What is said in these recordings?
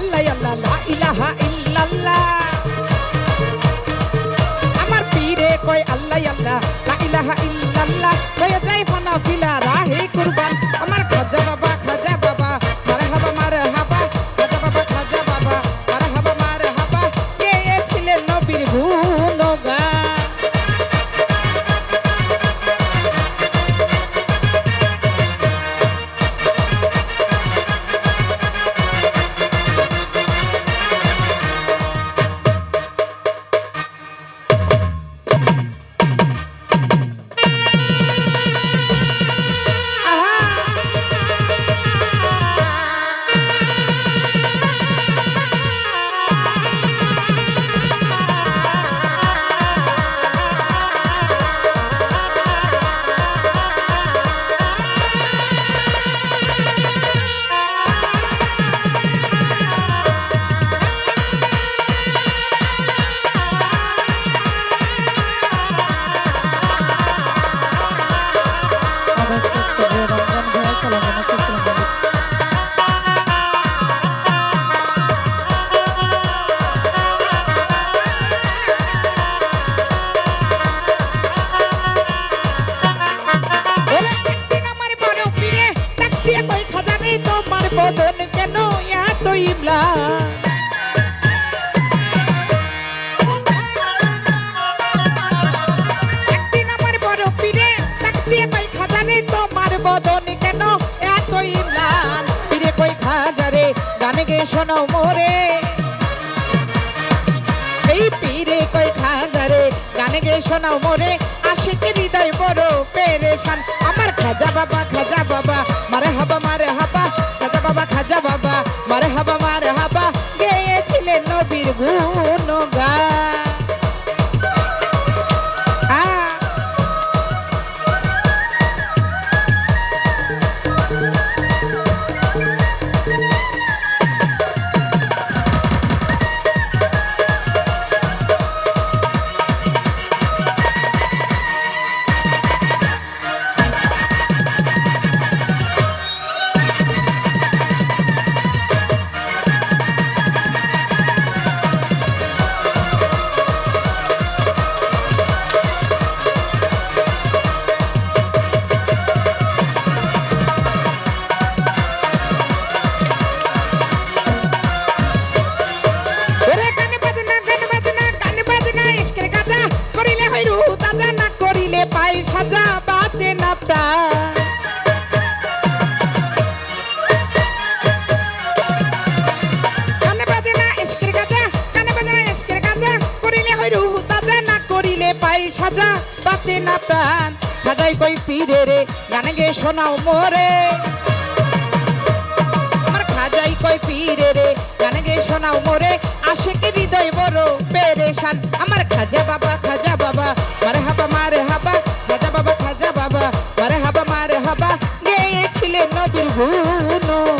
আল্লাহ আল্লাহ লা ইলাহা ইল্লাল্লাহ। আমার পীরে কয় আল্লাহ আল্লাহ লা ইলাহা ইল্লাল্লাহ। শোনাও মোরে। এই পীরে কই খাজারে, গানে গে শোনাও মোরে। আশিক হৃদয় বড় পেরেশান। আমার খাজা বাবা খাজা বাবা, মারে হাবা মারে হাবা। খাজা বাবা খাজা বাবা, মারে হাবা, মারে শোনাও মোরে। আমার খাজাই কই পীরে রে, গান গে শোনাও মোরে। কি হৃদয় বড় পেরেশান। আমার খাজা বাবা খাজা বাবা, মারে হাবা মারে হাবা। খাজা বাবা খাজা বাবা, মারে হাবা মারে হাবা। গেয়েছিলেন নবীর গুণগান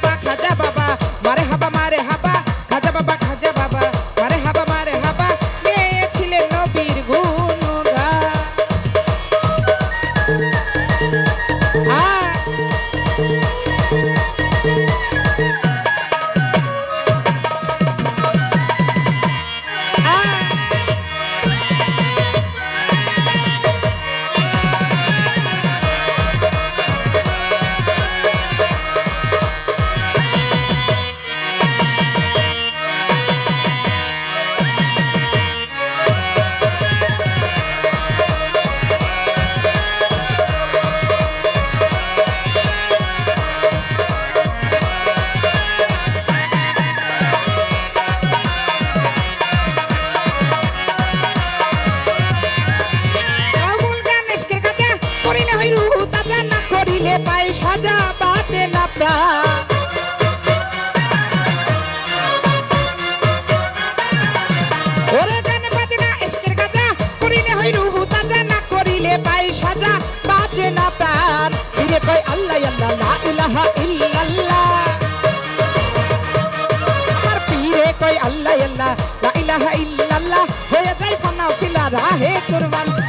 আল্লাহ আল্লাহ লা ইলাহা ইল্লাল্লাহ। হয়ে যায় ফানা ফিলা রাহে কুরবান।